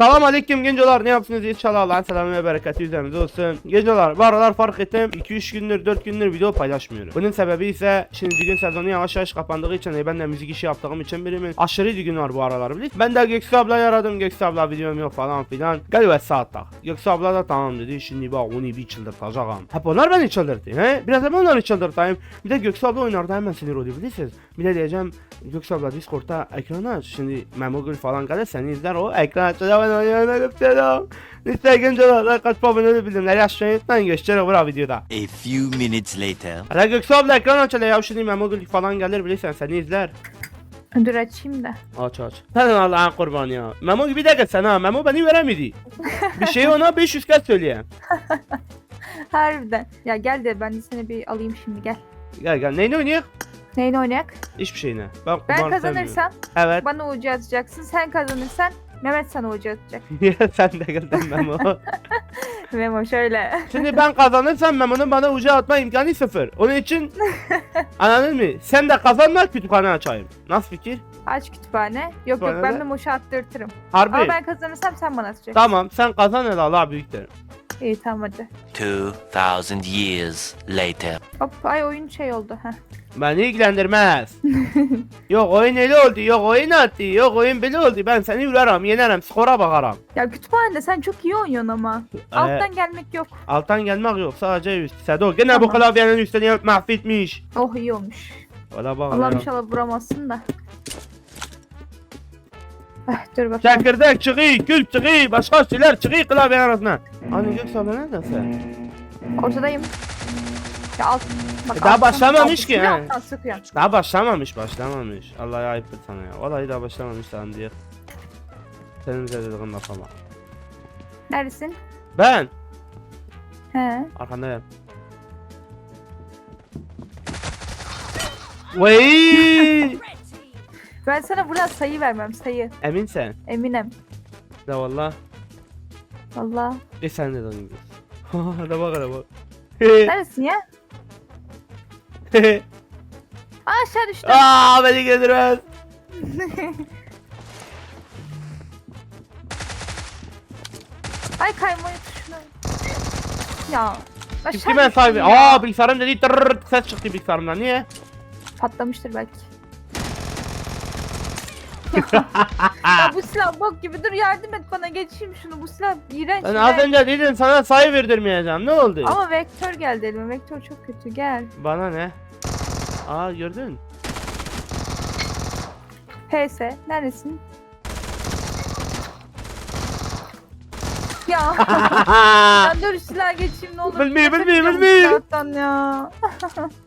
Selam aleyküm gencolar ne yapsınız? İnşallah Allah'ın selamı ve bereketi üzerinize olsun. Gencolar bu aralar fark ettim 2-3 gündür 4 gündür video paylaşmıyorum. Bunun sebebi ise şimdi düğün sezonu yavaş yavaş kapandığı için e, ben de müzik işi yaptığım için birimin aşırı düğün var bu aralar biliyorsun Ben de Göksu ablayı aradım Göksu abla videom yok falan filan. Gel saat tak Göksu abla da tamam dedi şimdi bak onu bir çıldırtacağım. Hep onlar beni çıldırttı he? Biraz da ben onları çıldırtayım. Bir de Göksu abla oynardı hemen sinir oluyor bilirsiniz Bir de diyeceğim Göksu abla Discord'da ekranı aç Şimdi Memogül falan gelir seni izler o ekran açacak ben oynayana gösteriyorum Lütfen gençler kaç abone bildirimleri aşağıya unutmayın gösteriyor bura videoda A few minutes later. Hadi Göksu abla ekran aç hele ya şimdi Memogül falan gelir bilirsen seni izler Dur açayım da. Aç aç Sen Allah'ın kurbanı ya Memo gibi de gitsen ha Memo beni veremedi Bir şeyi ona 500 kez söyleyeyim Harbiden. Ya gel de ben de seni bir alayım şimdi gel. Gel gel neyini oynayak? Neyini oynayak? Hiçbir şeyine Ben, Ben kazanırsam. Evet bana ucu atacaksın. Sen kazanırsan Mehmet sana ucu atacak. Sen de geldin Memo Memo şöyle. Şimdi ben kazanırsam Memo'nun bana ucu atma imkanı sıfır. Onun için anladın mı? Sen de kazanma kütüphane açayım. Nasıl fikir? Aç kütüphane. Yok yok Kütüphanede- ben Memo'şu attırtırım. Harbi. Ama ben kazanırsam sen bana atacaksın. Tamam sen kazan hele Allah büyüktür. İyi tamam hadi. 2000 years later. Hop ay oyun şey oldu. Heh. Beni ilgilendirmez. yok oyun öyle oldu, yok oyun attı, yok oyun böyle oldu. Ben seni vurarım, yenerim, skora bakarım. Ya kütüphanede sen çok iyi oynuyorsun ama. Alttan gelmek yok. Alttan gelmek yok, sadece üst. Sedo gene bu Tamam. klavyenin üstüne mahvetmiş. Oh iyi olmuş. Valla bak Allah'ım ya. inşallah vuramazsın da. Eh, dur bakalım. Çekirdek çıkıyor, kül çıkıyor, başka şeyler çıkıyor klavyenin arasına. Hani Göksu abla nereden sen? Ortadayım. Ya alt. Bak, E, daha alttan- başlamamış ki, he. alttan sıkıyor. Daha başlamamış, başlamamış. Allah ayıptır sana ya. Vallahi daha başlamamış sana diye. Senin bize dediğin lafa bak. Neredesin? Ben He. arkandayım. Vay! Ben sana buradan sayı vermem sayı. Emin sen. Eminem. De valla. Valla. E sen de donayım. Hadi bak hadi bak. Neredesin ya? Aa aşağı düştüm. Aa beni getirmez. Ay kaymayı tuşuna. Ya. Aşağı Kim ben düştüm sahibi? ya. Aa bilgisayarım dedi tırrrrt ses çıktı bilgisayarımdan. Niye? Patlamıştır belki. Ya bu silah bok gibi dur yardım et bana geçeyim şunu bu silah iğrenç. Ben iğrenç. az önce dedim sana sayı verdirmeyeceğim. Ne oldu? Ama vektör geldi elime vektör çok kötü gel. Bana ne? Aa gördün. PS neredesin? Ya ben dur silah geçeyim ne olur. Bilmiyor, Nefret bilmiyor, ediyorum bu bilmiyor. silahtan ya.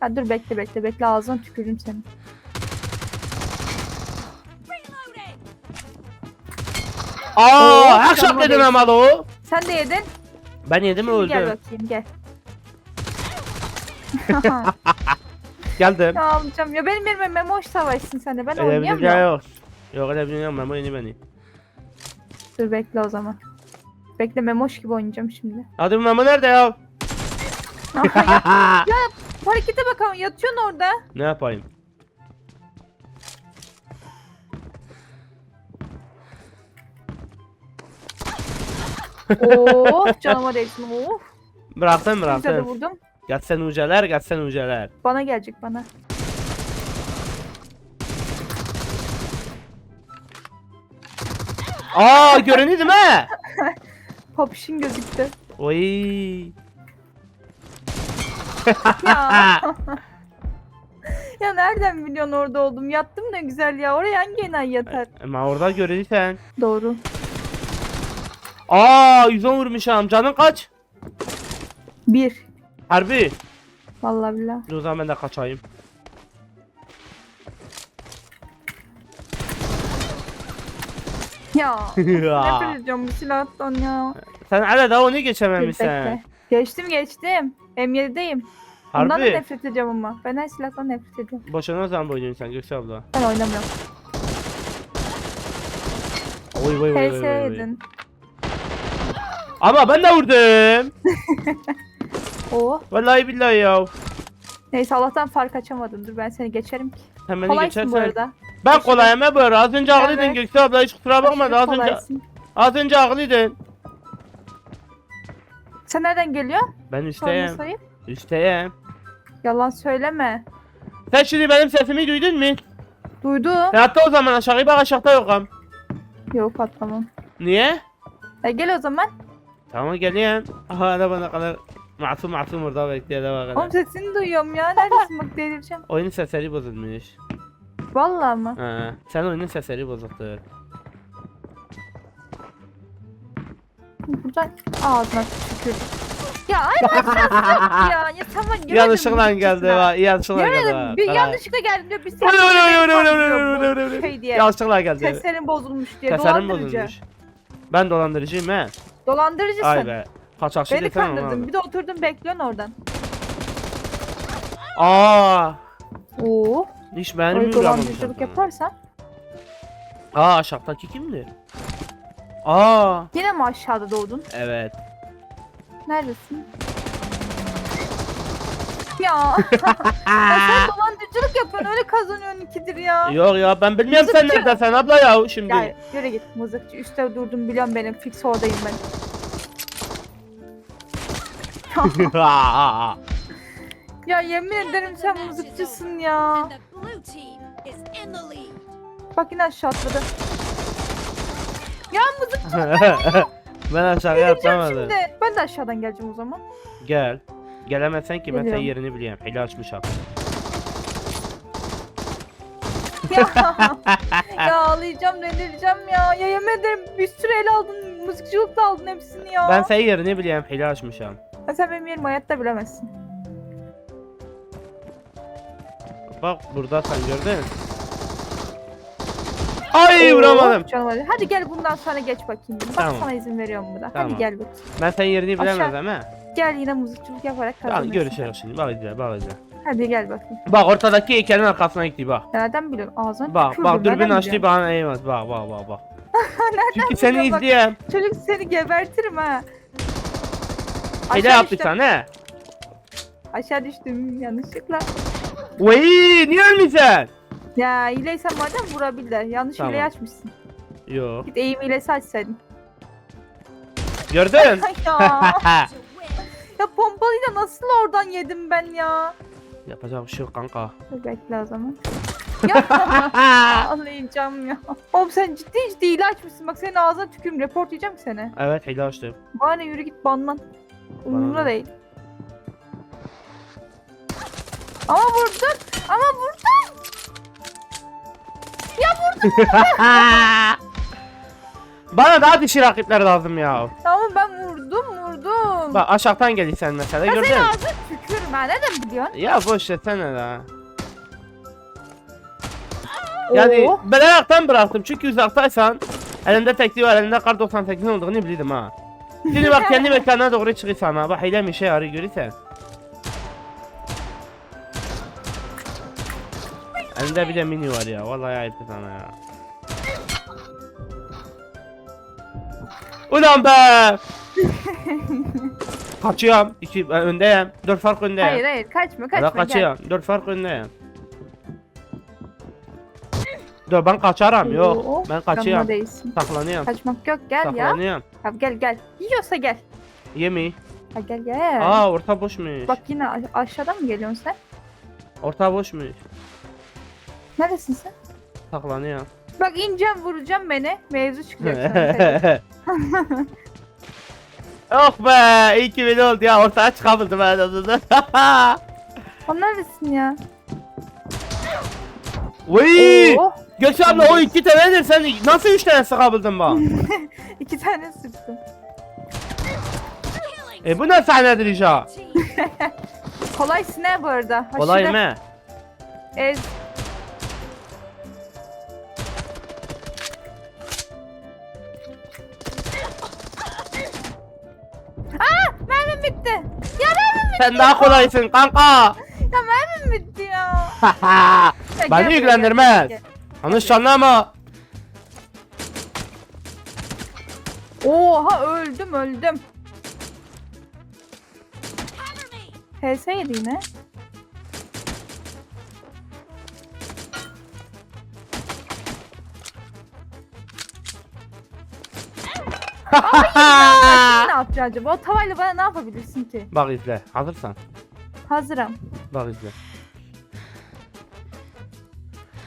ha, dur bekle bekle bekle ağzına tükürürüm seni. Aa, akşam canıma dedin değsin. ama o. Sen de yedin. Ben yedim Şimdi gel öldü. bakayım gel. Geldim. ya alacağım ya benim yerime memoş savaşsın sen de ben Öyle oynayamıyorum. yok. Yok öyle bir. Memo yeni beni. Dur bekle o zaman. Bekle memoş gibi oynayacağım şimdi. Hadi bu Memo nerede ya? ya, harekete bakalım yatıyorsun orada. ne yapayım? Oo canıma değsin. Oh Bıraktım güzel de bıraktım. vurdum. Gatsen uceler, gatsen uceler. Bana gelecek bana. Aa görünüyor değil mi? Popişin gözüktü. Oy. Ya. ya nereden biliyorsun orada oldum? Yattım ne güzel ya. Oraya hangi enayi yatar? Ama orada görünüyorsun. Doğru. Aa 110 vurmuşum. Canın kaç? Bir. Harbi. Vallahi billah. Dur o zaman ben de kaçayım. Ya. Nefret ediyorum bu silahtan ya. Sen hala daha onu geçememişsin. bekle. Geçtim geçtim. M7'deyim. Bundan da Harbi. nefret ediyorum ama. Ben her silahtan nefret ediyorum. Boşuna o zaman bu oynuyorsun sen Göksu abla. Ben oynamıyorum. Oy oy oy oy, PS oy. oy. yedin. Ama ben de vurdum. Oo. Vallahi billahi ya. Neyse Allah'tan fark açamadım. Dur ben seni geçerim ki. Sen beni Kolaysın bu geçersen. arada. Ben kolayım he böyle. Az önce ağlıydın Evet. Göksu abla hiç kusura bakma da az önce kolaysın. Az önce haklıydın. Sen nereden geliyorsun? Ben sayıp. Üstteyim. Yalan söyleme. Sen şimdi benim sesimi duydun mu? Duydum. E hatta o zaman aşağıya bak aşağıda yokum. Yok atlamam. Niye? E gel o zaman. Tamam geliyorum. Aha arabana kadar masum masum orada bekliyor araba kadar. Oğlum sesini duyuyorum ya. Neredesin bak delireceğim. Oyunun sesleri bozulmuş. Vallahi mı? Ha, sen oyunun sesleri bozuktu. Buradan ağzına tükür. Ya ay bak ya. Ya tamam göremedim. Yanlışlıkla geldi ha. Yanlışlıkla geldi. ha. Bir yanlışlıkla geldi diyor. Bir Öyle, öyle, öyle, öyle, öyle, öyle, öyle, öyle. Şey diye. Yanlışlıkla geldi. Seslerin bozulmuş diye. Seslerin Dolandırıcı. bozulmuş. Ben dolandırıcıyım he. Dolandırıcısın. Ay be. Kaçakçı Beni desene kandırdın. Bir de oturdun bekliyorsun oradan. Aa. Oo. Hiç Öyle beğenmiyorum dolandırıcılık yaparsan. Aa aşağıdaki kimdi? Aa. Yine mi aşağıda doğdun? Evet. Neredesin? Ya. ya sen dolandırıcılık yapıyorsun öyle kazanıyorsun ikidir ya. Yok ya ben bilmiyorum sen neredesin abla ya şimdi. Ya yürü git mızıkçı üstte durdum biliyorum benim fix oradayım ben. Ya yemin ederim sen mızıkçısın ya. Bak yine aşağı atladı. Ya mızıkçı ben aşağıya geleceğim atlamadım. şimdi. Ben de aşağıdan geleceğim o zaman. Gel. Gelemezsen ki ben senin Geliyorum. yerini biliyorum. Hile açmışım. Ya, ya ağlayacağım delireceğim ya. Ya yemin ederim bir sürü el aldın. Mızıkçılık da aldın hepsini ya. Ben senin yerini biliyorum. Hile açmışım. Ya sen benim yerimi hayatta bilemezsin. Bak burada sen gördün. Ay vuramadım. Canım. Hadi gel bundan sonra geç bakayım. Bak Tamam. sana izin veriyorum burada. Tamam. Hadi gel bakayım. Ben senin yerini Aşağı- bilemezdim ha. Gel yine mızıkçılık yaparak Tamam kazanırsın. görüşürüz şimdi. Bak izle bak izle. Hadi gel bakayım. Bak ortadaki heykelin arkasına gitti bak. Nereden biliyorsun? Ağzına Bak tükürdüm, bak dürbün nereden açtı biliyorsun? bana eğmez. Bak bak bak bak. Çünkü seni biliyorsun? Bak, izleyeyim. Çocuk seni gebertirim ha. Hile Aşağı yaptık düştüm. sana. Aşağı düştüm yanlışlıkla. Vay niye ölmüşsün? Ya hileysen madem vurabil de. Yanlış Tamam. hileyi açmışsın. Yok. Git eğim hilesi açsaydın. Gördün? ya. Ya pompalıyla nasıl oradan yedim ben ya? Yapacak bir şey yok kanka. Dur bekle o zaman. ya ağlayacağım ya. Oğlum sen ciddi ciddi hile açmışsın. Bak senin ağzına tükürüm. Report yiyeceğim seni. evet hile açtım. Bana yürü git banlan. Umurumda değil. Ama vurdun. Ama vurdun. Bana daha dişi rakipler lazım ya. Ama ben vurdum vurdum. Bak aşağıdan geliyor sen mesela ya gördün. senin ağzına tükürüm ha. Nereden biliyorsun? Ya boş ver sen la. Yani Oo. ben ayaktan bıraktım çünkü uzaktaysan elinde tekli var elinde kar 98 olduğunu bildim ha. Şimdi bak kendi mekanına doğru çıkıyorsan ha bak hile bir şey arıyor görürsen. Elinde bir de mini var ya vallahi ayıp sana ya. Ulan be! Kaçıyorum. İki, öndeyim. Dört fark öndeyim. Hayır hayır kaçma kaçma gel. kaçıyorum. Dört fark öndeyim. Dur ben kaçarım yok. Ben kaçıyorum. değilsin. Saklanıyorum. Kaçmak yok gel ya. Saklanıyorum. Ya gel gel. Yiyorsa gel. Yemi. Ha gel gel. Aa orta boşmuş. Bak yine a- aşağıdan mı geliyorsun sen? Orta boşmuş. Neredesin sen? Saklanıyorum. Bak ineceğim vuracağım beni. Mevzu çıkacak oh be iyi ki beni oldu ya ortaya çıkabildim ben de. O neredesin ya? Vıy! Oo, Gökçe abla o iki tanedir sen nasıl üç tane sıkabildin bak? iki tane sıktım. e bu ne sahnedir? Team. Kolay sine bu arada. Aşırı Kolay mı? Ez. Aa, mermim bitti. Ya mermim bitti. Sen daha kolaysın kanka. Ya mermim bitti ya. Gel Beni buraya, ilgilendirmez. gel. Yanlış anlama. Oha öldüm öldüm. HS yedi yine. Şimdi ne yapacaksın acaba? O tavayla bana ne yapabilirsin ki? Bak izle. Hazırsan. Hazırım. Bak izle.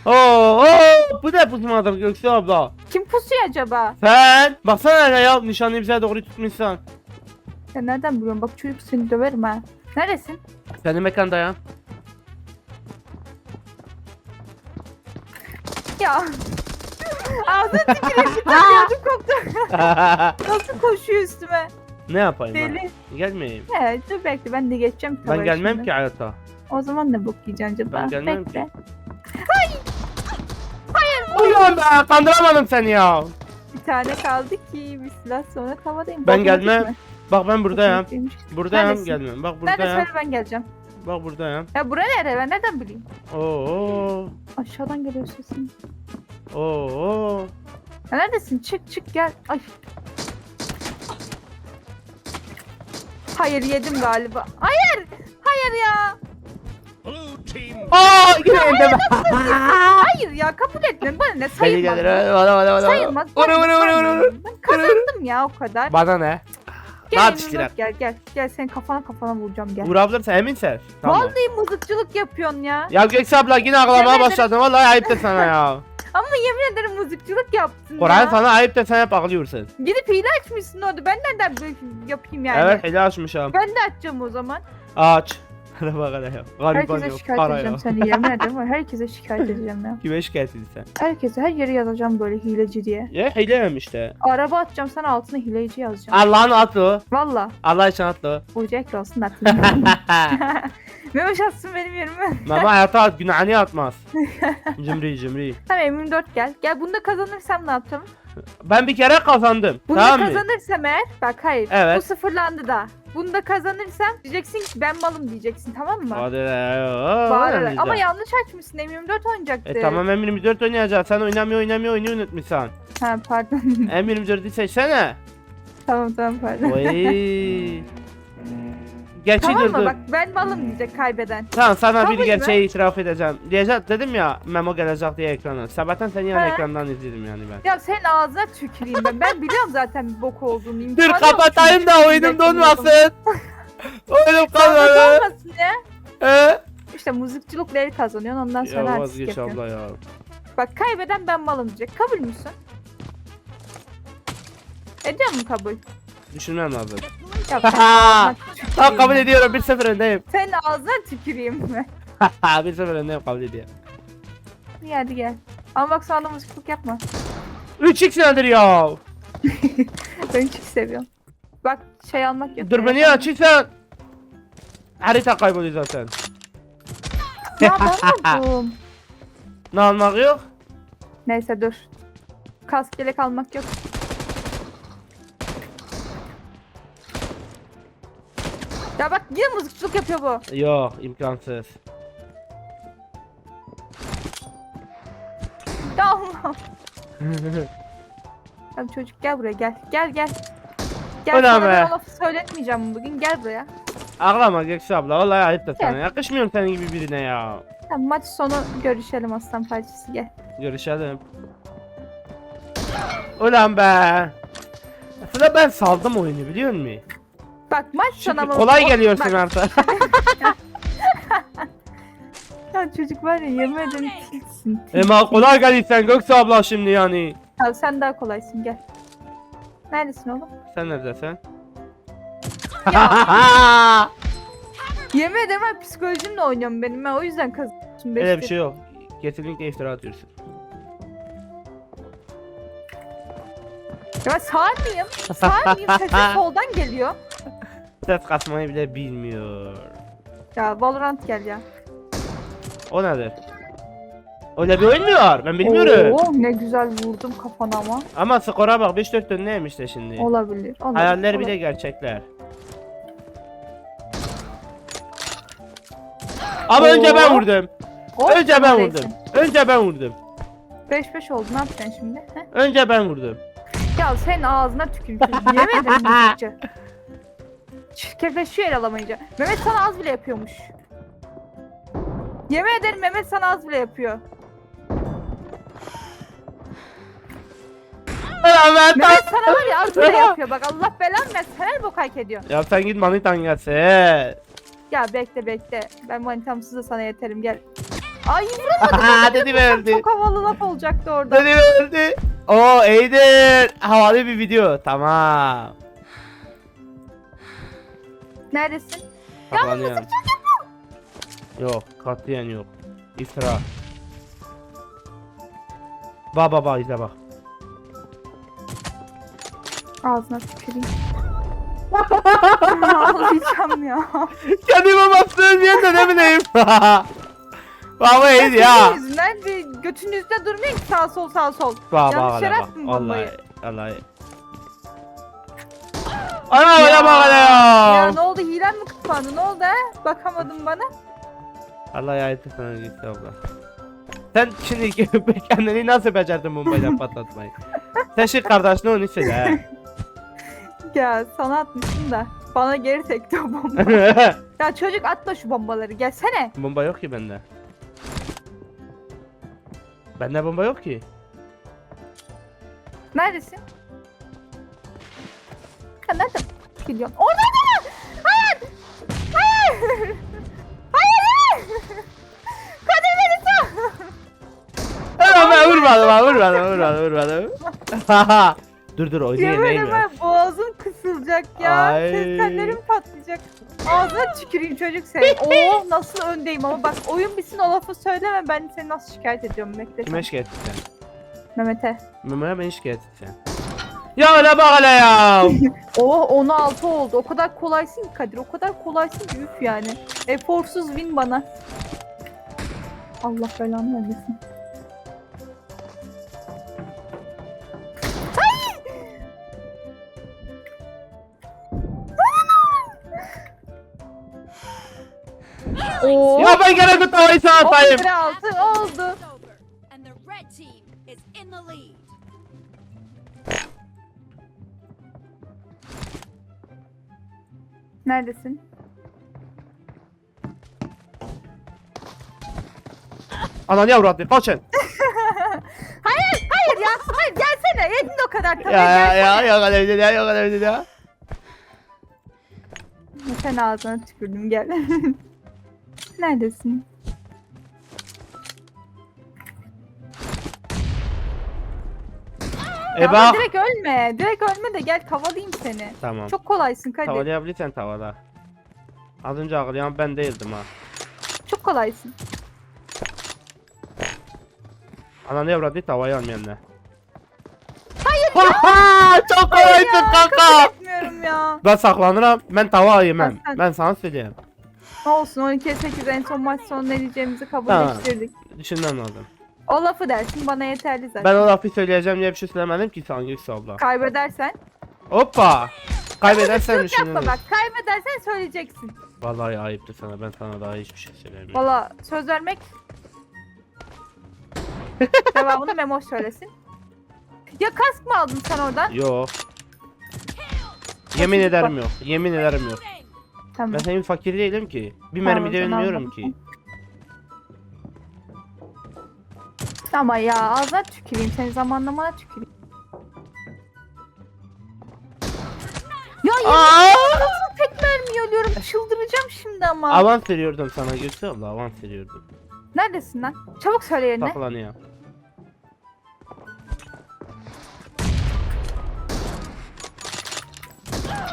Oo, oo, bu ne pusmadır Göksu abla? Kim pusuyor acaba? Sen baksana hele ya nişanlıyı bize doğru tutmuşsun. Ya nereden biliyorum? Bak çocuk seni döverim ha. Neresin? Senin mekanda ya. Ya. Ağzını tüküreyim bir tane ödüm koptu. Nasıl koşuyor üstüme? ne yapayım ben? Deli. Gelmeyeyim. He dur bekle ben de geçeceğim Ben tavaya gelmem şimdi. ki hayata. O zaman ne bok yiyeceksin acaba? Ben gelmem bekle. ki. Ulan be kandıramadım seni ya. Bir tane kaldı ki bir silah sonra tavadayım. Ben gelmem. Bak ben buradayım. Buradayım Neredesin? gelmem. Bak Nerede buradayım. söyle ben geleceğim. Bak buradayım. Ya bura nere ben nereden bileyim? Oo. Aşağıdan geliyor sesin. Oo. Ya neredesin? Çık çık gel. Ay. Hayır yedim galiba. Hayır. Hayır ya. Aa yine yedim. Hayır ya kabul etmiyorum. Bana ne sayılmaz. Bana bana bana. Sayılmaz. Vur bana vur ne vur vur sayılmaz. vur. Ben kazandım ya o kadar. Bana ne? Gel Rahat emin ol, Gel gel. Gel senin kafana kafana vuracağım gel. Vurabilirsen eminsen. Tamam. Vallahi mızıkçılık yapıyorsun ya. Ya Göksu abla yine ağlamaya başladın. Vallahi ayıp da sana ya. Ama yemin ederim mızıkçılık yaptın Koray ya. sana ayıp da sen hep ağlıyorsun. Gidip hile açmışsın orada. Ben neden böyle yapayım yani? Evet hele açmışım. Ben de açacağım o zaman. Aç. Hadi bak hele ya. Gariban Herkese yok. şikayet Para edeceğim yok. seni yemin ederim. var. Herkese şikayet edeceğim ya. Kime şikayet edilsen? Herkese her yere yazacağım böyle hileci diye. Ya hileyim işte. Araba atacağım sana altına hileci yazacağım. Allah'ın atı. Valla. Allah için atı. Olacak olsun atayım. Memoş atsın benim yerime. Mama hayata at. Günahını atmaz. cimri cimri. Tamam M24 gel. Gel bunda kazanırsam ne yapacağım? Ben bir kere kazandım. Bunda tamam mı? kazanırsam eğer bak hayır Evet. bu sıfırlandı da. Bunda kazanırsam diyeceksin ki ben malım diyeceksin tamam mı? Hadi be. oo, Bağırarak. öyle Ama güzel. yanlış açmışsın M24 oynayacaktı. E tamam M24 oynayacağız. Sen oynamıyor oynamıyor oyunu unutmuşsun. Ha pardon. M24'ü seçsene. tamam tamam pardon. Oy. Gerçi tamam mı dur dur. bak ben malım diyecek kaybeden. Tamam sana Kabul bir gerçeği itiraf edeceğim. Diyecek dedim ya Memo gelecek diye ekrana. Sabahtan seni yan He. ekrandan izledim yani ben. Ya senin ağzına tüküreyim ben. Ben biliyorum zaten bir bok olduğunu. Dur İmkanı yok kapatayım da oyunum donmasın. oyunum kalmadı. olmasın ya. He? İşte mızıkçılıkları kazanıyorsun ondan sonra Ya artist yapıyorsun. abla ya. Bak kaybeden ben malım diyecek. Kabul müsün? Ediyor musun kabul? Düşünmem lazım. Ya sen. Tamam kabul ediyorum 1-0 öndeyim. Senin ağzına tüküreyim mi? 1-0 öndeyim kabul ediyorum. İyi hadi gel. Ama bak sonra da mızıkçılık yapma. 3x nedir ya? Ben çok seviyorum. Bak şey almak yok. Dur beni açıysan. Harita kayboluyor zaten. Ya ben buldum. Ne almak yok? Neyse dur. Kask gelek almak yok. Ya bak yine mızıkçılık yapıyor bu. Yok imkansız. Ya Allah. Abi çocuk gel buraya gel. Gel gel. Gel Ulan sana ben be. o lafı söyletmeyeceğim bugün. Gel buraya. Ağlama Göksu abla vallahi ayıp da sana. Gel. Yakışmıyorum senin gibi birine ya. Tamam, maç sonu görüşelim aslan parçası gel. Görüşelim. Ulan be. Aslında ben saldım oyunu biliyor musun? Bak maç Çünkü ama... kolay o- geliyorsun bak, artık. Ya çocuk var ya yemin ederim tiltsin. tilt. Ema kolay geliyorsun Göksu abla şimdi yani. Ya sen daha kolaysın gel. Neredesin oğlum? Sen neredesin? Yemin ederim ben psikolojimle oynuyorum benim. Ben o yüzden kazanıyorsun. Öyle bir şey yok. Kesinlikle iftira atıyorsun. Ya sağ mıyım? Sağ mıyım? Sesi soldan geliyor. Ses kasmayı bile bilmiyor. Ya Valorant gel ya. O nedir? Öyle bir var? Ben bilmiyorum. Oo, ne güzel vurdum kafana ama. Ama skora bak 5-4 önleymiş de şimdi. Olabilir. olabilir Hayaller olabilir. bile gerçekler. Ama önce ben Oo. vurdum. Oh, Önce ben vurdum. Önce ben vurdum. 5-5 oldu ne yapacaksın şimdi? He? Önce ben vurdum. Ya senin ağzına. Yemin ederim müzikçi. Çirkefleşiyor el alamayınca. Mehmet sana az bile yapıyormuş. Yemin ederim Mehmet sana az bile yapıyor. Mehmet sana var ya az bile yapıyor bak Allah belanı versin sen her bok hak ediyor. Ya sen git manitan gelsin. Ya bekle bekle ben manitamsız da sana yeterim gel. Ay dedi verdi. çok havalı laf olacaktı orada. Dedi verdi. Oo iyidir. Havalı bir video. Tamam. Neredesin? Saklanıyorum. Yok katiyen yok. İftira. Bak bak bak izle bak. Ağzına tüküreyim. Ağlayacağım ya. Kendime bastığım yerde ne bileyim. Baba iyiydi ya. Senin yüzünden bir götünüzde durmayın ki sağ sol sağ sol. Bak Yanlış bak yere hele bak. attın bombayı. Vallahi. Vallahi. Ana öyle bak hele Ya ya. hilen mi kutlandı ne oldu he? Bakamadın bana. Allah ya etti sana gitti abla. Sen şimdi kendini nasıl becerdin bombayla patlatmayı? Sen şimdi kardeşine onu söyle he. Ya sana atmıştım da bana geri sekti o bomba. ya çocuk atma şu bombaları gelsene. bomba yok ki bende. Bende bomba yok ki. Neredesin? Ha nerede? Gidiyorum. Orada vurmadım ben vurmadım vurmadım vurmadım. dur dur böyle yeneyim ya. ben boğazım kısılacak ya. Ay. Ses tellerim patlayacak. Ağzına tüküreyim çocuk seni. Oo nasıl öndeyim ama bak oyun bitsin o lafı söyleme ben seni nasıl şikayet ediyorum bekle. Kime şikayet edeceksin? Mehmet'e. Mümeye beni şikayet edeceksin. Ya öyle bak hele ya. Oh 16 oldu. O kadar kolaysın ki Kadir. O kadar kolaysın ki üf yani. Eforsuz win bana. Allah belanı vermesin. Oo. ya ben gene bu tavayı sana atayım. 11'e 6 oldu. And the red team is in the lead. Neredesin? Anan yavru attı kaçın. Hayır, hayır ya. Hayır gelsene. Yedin o kadar tabii. Ya ya gelsene. ya yok öyle bir şey ya yok öyle bir şey ya. Sen ağzına tükürdüm gel. Neredesin? E Ya ama direkt ölme. Direkt ölme de gel tavalayayım seni. Tamam. Çok kolaysın Kadir. Tavalayabilirsen tavala. Az önce ağlayan ben değildim ha. Çok kolaysın. Anan yavru attı tavayı almayan ne? Hayır Çok kolaysın Ya, kanka. kabul etmiyorum ya. Ben saklanırım. Ben tava yemem. Sen- Ben sana söyleyeyim. Olsun 12'ye 8 en son maç sonu ne diyeceğimizi kabul Tamam. ettirdik. Düşünmem lazım. O lafı dersin bana yeterli zaten. Ben o lafı söyleyeceğim diye bir şey söylemedim ki sanki Yüksel abla. Kaybedersen. Hoppa. Kaybedersen Yok yapma düşünürüz. bak. Kaybedersen söyleyeceksin. Vallahi ayıptı sana. Ben sana daha hiçbir şey söylemiyorum. Valla söz vermek. Devamını Memo söylesin. Ya kask mı aldın sen oradan? Yok. Yemin ederim yok. Yemin ederim yok. Tamam. Ben senin fakir değilim ki. Bir Tamam, mermi de sen bilmiyorum alma. ki. Ama ya ağzına tüküreyim. Senin zamanlamana tüküreyim. Ya yemin Aa! nasıl tek mermi ölüyorum. Çıldıracağım şimdi ama. Avans veriyordum sana Göksu abla avans veriyordum. Neredesin lan? Çabuk söyle yerine. Saklanıyor.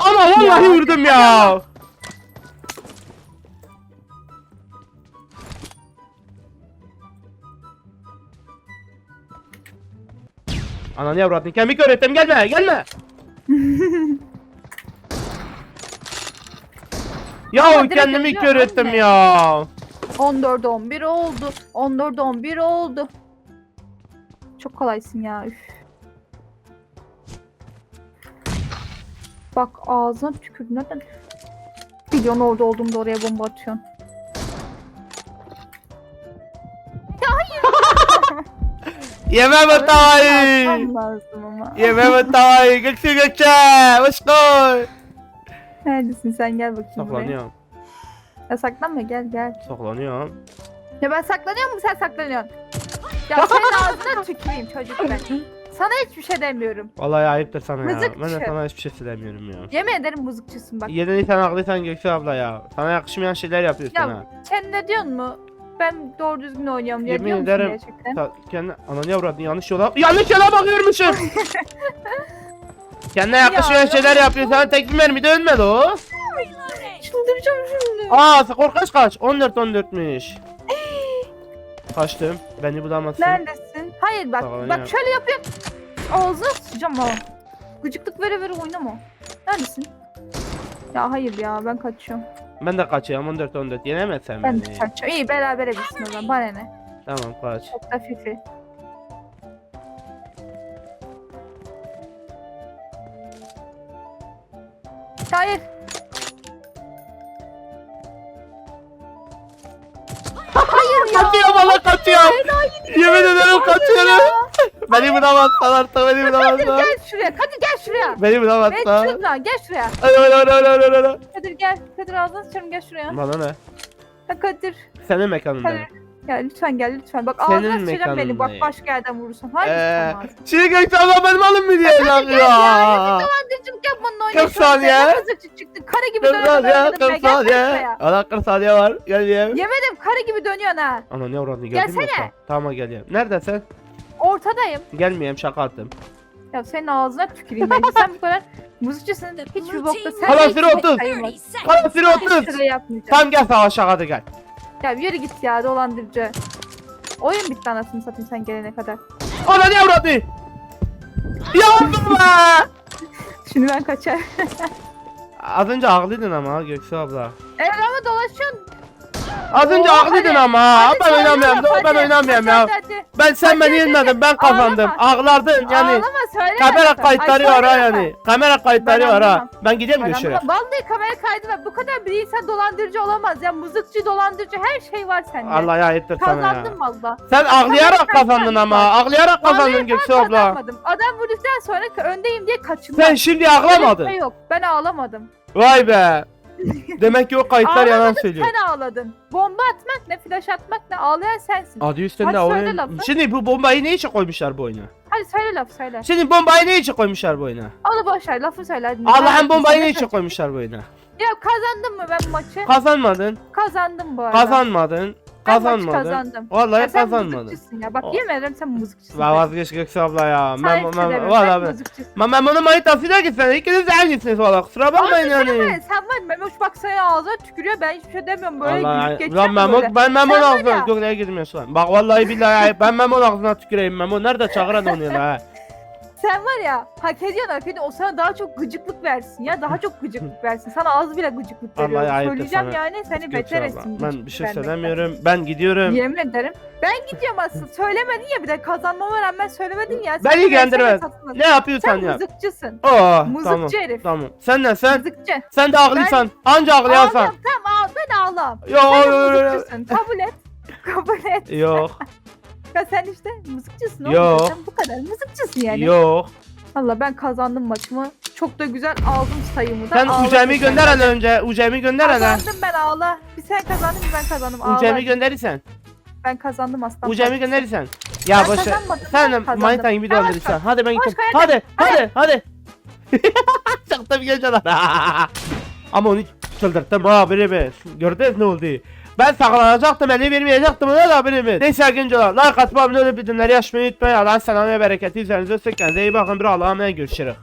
Ama vallahi vurdum ya. Ananı yavradın kemik öğrettim gelme gelme. ya direkt kendimi ölüyor, kör ettim anne. ya. 14 11 oldu. 14 11 oldu. Çok kolaysın ya. Üf. Bak ağzına tükürdün neden? Biliyorsun orada olduğumda oraya bomba atıyorsun. Yemem o tavayı. Atmam lazım ama. Yemem o tavayı. Gökçe Gökçe. Hoş koy. Neredesin sen gel bakayım buraya. Saklanıyorum. Ya saklanma gel gel. Saklanıyorum. Ya ben saklanıyor mu sen saklanıyorsun? Ya senin ağzına tüküreyim çocuk ben. Sana hiçbir şey demiyorum. Vallahi ayıptır sana ya. Mızıkçı. Ben de sana hiçbir şey söylemiyorum ya. Yemin ederim mızıkçısın bak. Yedin haklıysan Göksu abla ya. Sana yakışmayan şeyler yapıyorsun Ya ha. sen ne diyorsun mu? Ben doğru düzgün oynuyorum diye Yemin diyor musun ederim. gerçekten? Ta, kendi ananı avradını yanlış yola yanlış yola bakıyormuşum. Kendine yakışmayan Ya, şeyler ya. yapıyor. Sana tek bir mermide ölmedi o. Çıldıracağım şimdi. Aa skor kaç kaç? 14 14'müş. Kaçtım. Beni bulamazsın. Neredesin? Hayır bak Tamam, bak ya. şöyle yapıyorum. Ağzına sıçacağım ha. Gıcıklık vere vere oynama. Neredesin? Ya hayır ya ben kaçıyorum. Ben de kaçıyorum 14 14. Yenemezsen Ben beni. de kaçıyorum. İyi berabere bitsin o zaman bana ne? Tamam kaç. Çok da fifi. Hayır. Hayır ya. Kaçıyorum valla kaçıyorum. Yemin ederim kaçıyorum. Beni bulamazsan artık beni Kadir bulamazsan. gel şuraya. Kadir gel şuraya. Beni Ben bulamazsan. şuradan gel şuraya. Hadi hadi hadi hadi hadi hadi. Kadir gel. Kadir ağzına sıçarım gel şuraya. Bana ne? Ha, Kadir. Senin mekanında. Kadir. Gel lütfen gel lütfen. Bak Senin ağzına sıçacağım beni. Bak başka yerden vurursan. Hayır Eee. sıçamaz. Şimdi Gökçe abla benim alım mı diyecek ya? Dolandırıcılık yapmanın oyunu. 40 saniye. Çıktın. Kara gibi 40 dönüyorsun. saniye, Gel 40 gel saniye. şuraya. 40 saniye var. Gel diyeyim. Yemedim kara gibi dönüyorsun ha. Ana ne uğradın gördün mü? Gelsene. Tamam geliyorum. Neredesin? Ortadayım. Gelmeyeyim şaka attım. Ya senin ağzına tüküreyim ben. Sen bu kadar müzikçisin. Hiçbir bokta sen hiç 30. sayılmaz. 30 seconds. Hadi süre Hiç 30. süre yapmayacağım. Tam gel savaşa hadi gel. Ya yürü git ya dolandırıcı. Oyun bitti anasını satayım sen gelene kadar. Ana ne uğradın? Yandım be. Şimdi ben kaçar. Az önce haklıydın ama Göksu abla. Evet ama dolaşıyorsun. Az önce Oo, haklıydın hadi. ama. Hadi Ben söyle oynamıyorum. Ben hadi. Hadi, ya. hadi, hadi. Ben sen Hadi, beni hadi. yenmedin. Ben kazandım. Ağlardın yani. Ağlama söyle. Kamera kayıtları Ay, var ha söyle yani. Kamera kayıtları Ben var ha. anlamam. Ben gideyim görüşürüz. anlamam. Vallahi kamera kaydı var. Bu kadar bir insan dolandırıcı olamaz ya. Mızıkçı, dolandırıcı her şey var sende. Allah ya ayıptır sana ya. Kazandın valla. Sen ağlayarak Kamera kazandın kayıtları ama. var. Ağlayarak kazandın Göksu abla. Kazanmadım. Adam vurduktan sonra öndeyim diye kaçındım. Sen şimdi bir ağlamadın. şey yok. Ben ağlamadım. Vay be. Demek ki o kayıtlar yalan söylüyor. Sen ağladın. Bomba atmak ne, flash atmak ne, ağlayan sensin. Adı üstünde Hadi söyle oyun. lafı. Şimdi bu bombayı ne için koymuşlar bu oyuna? Hadi söyle laf söyle. Şimdi bombayı ne için koymuşlar bu oyuna? Onu boş ver lafı söyle. hadi. Allah'ın bombayı ne Sen- için koymuşlar bu oyuna? Ya kazandım mı ben bu maçı? Kazanmadın. Kazandım bu arada. Kazanmadın. Ben maçı Kazanmadın. kazandım. Vallahi Ya sen kazanmadın. mızıkçısın ya. Bak O- yemin ederim sen mızıkçısın. Va vazgeç Göksu abla ya. Ben, ben, şey demiyorum, valla ben. mızıkçısın. Ben Memo'nun manitasıyla gitsen ikiniz de aynısınız valla kusura bakmayın sen yani. var, sen var Memoş bak sana ağzına tükürüyor ben hiçbir şey demiyorum böyle Vallahi gülüp lan geçeceğim Memo, böyle. ben Memo'nun Sen var ağzına ya- yok neye girmiyorsun lan. Bak vallahi billahi ben Memo'nun ağzına tüküreyim Memo nerede çağıran onu ha. Sen var ya hak ediyorsun hak ediyorsun o sana daha çok gıcıklık versin ya daha çok gıcıklık versin. Sana az bile gıcıklık Vallahi veriyorum. ayıptır Söyleyeceğim sana. yani seni beter etsin. Ben bir şey vermekten. söylemiyorum. Ben gidiyorum. Yemin ederim. Ben gidiyorum aslında. Söylemedin ya bir de kazanmama rağmen söylemedin ya. Sen Beni ilgilendirmez. Ne yapıyorsan Sen yap. mızıkçısın. Oh Mızıkçı tamam. herif. Tamam. Sen ne sen? Mızıkçı. Sen de ağlıyorsan. Anca ağlayansan. Ağlam tamam ağ ben ağlam. Yok Sen de mızıkçısın. Kabul et. Kabul et. Yok. Ya sen işte mızıkçısın oğlum. Yok. Sen bu kadar mızıkçısın yani. Yok. Valla ben kazandım maçımı. Çok da güzel aldım sayımı da. Sen Ucem'i sen. gönder hele önce. Ucem'i gönder hele. Kazandım ben ağla. Bir sen kazandın bir ben kazandım. Ağla. Ucem'i gönderirsen. Ben kazandım aslan. Ucem'i gönderirsen. Ya Ben boş ver. kazanmadım, Sen de ben kazandım. manitan gibi Tamam, dolandırırsan. tamam. Hadi ben Boş gittim. ver, Hadi hadi hadi. Çıktım gençler. Ama onu çıldırttım ha birimiz. Gördünüz ne oldu? Ben saklanacaktım, eli vermeyecektim ona da birimiz. Neyse gençler, like atma, abone olup bildirimleri açmayı unutmayın. Allah'ın selamı ve bereketi üzerinize olsun. Kendinize iyi bakın, bir Allah'a emanet görüşürüz.